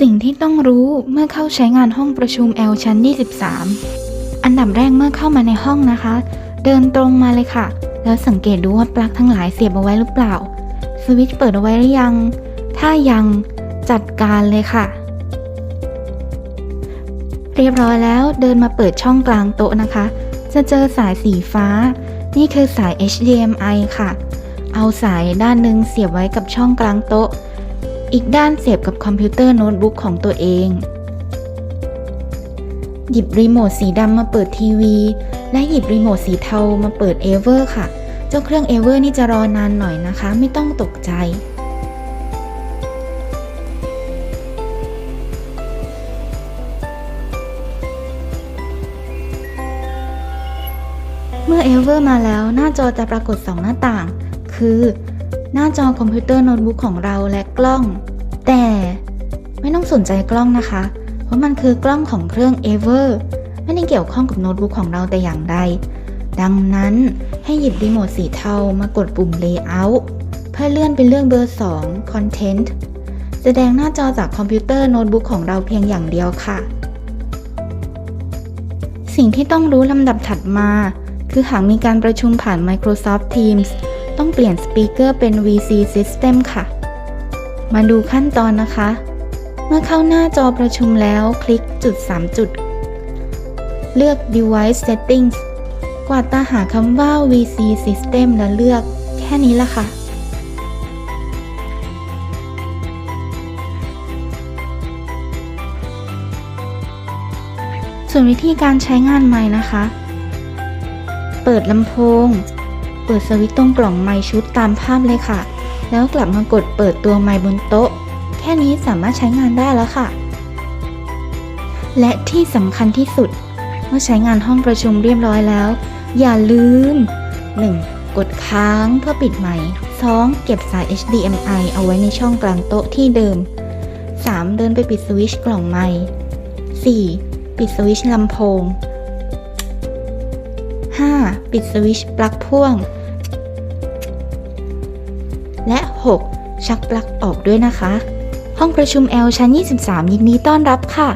สิ่งที่ต้องรู้เมื่อเข้าใช้งานห้องประชุม L ชั้น 23 อันดับแรกเมื่อเข้ามาในห้องนะคะ เดินตรงมาเลยค่ะ แล้วสังเกตดูว่าปลั๊กทั้งหลายเสียบเอาไว้หรือเปล่า สวิตช์เปิดเอาไว้หรือยัง ถ้ายังจัดการเลยค่ะ เรียบร้อยแล้วเดินมาเปิดช่องกลางโต๊ะนะคะ จะเจอสายสีฟ้า นี่คือสาย HDMI ค่ะ เอาสายด้านหนึ่งเสียบไว้กับช่องกลางโต๊ะ อีกด้านเสียบกับคอมพิวเตอร์โน้ตบุ๊กของตัวเอง หยิบรีโมทสีดำมาเปิดทีวี และหยิบรีโมทสีเทามาเปิดเอเวอร์ค่ะ เจ้าเครื่องเอเวอร์นี่จะรอนานหน่อยนะคะ ไม่ต้องตกใจเมื่อเอเวอร์มาแล้วหน้าจอจะปรากฏ 2 หน้าต่าง คือ หน้าจอคอมพิวเตอร์โน้ตบุ๊กของเราและกล้อง แต่ไม่ต้องสนใจกล้องนะคะ เพราะมันคือกล้องของเครื่อง Ever ไม่ได้เกี่ยวข้องกับโน้ตบุ๊กของเราแต่อย่างใด ดังนั้นให้หยิบรีโมทสีเทามากดปุ่ม Layout เพื่อเลื่อนไปเรื่องเบอร์ 2 Content แสดงหน้าจอจากคอมพิวเตอร์โน้ตบุ๊กของเราเพียงอย่างเดียวค่ะ สิ่งที่ต้องรู้ลำดับถัดมา คือหากมีการประชุมผ่าน Microsoft Teams ต้องเปลี่ยนสปีกเกอร์เป็น VC System ค่ะ มาดูขั้นตอนนะคะ เมื่อเข้าหน้าจอประชุมแล้วคลิกจุด 3 จุด เลือก Device Settings กวาดตาหาคำว่า VC System และเลือกแค่นี้ละค่ะส่วนวิธีการใช้งานไม้นะคะ เปิดลำโพง เปิดสวิตช์ตรงกล่องไม้ชุดตามภาพเลยค่ะ แล้วกลับมากดเปิดตัวไม้บนโต๊ะ แค่นี้สามารถใช้งานได้แล้วค่ะ และที่สำคัญที่สุด เมื่อใช้งานห้องประชุมเรียบร้อยแล้ว อย่าลืม 1. กดค้างเพื่อปิดไมค์ 2. เก็บสาย HDMI เอาไว้ในช่องกลางโต๊ะที่เดิม 3. เดินไปปิดสวิตช์กล่องไมค์ 4. ปิดสวิตช์ลำโพง 5. ปิดสวิตช์ปลั๊กพ่วง และ 6. ชักปลั๊กออกด้วยนะคะ ห้องประชุม L ชั้น 23 ยินดีต้อนรับค่ะ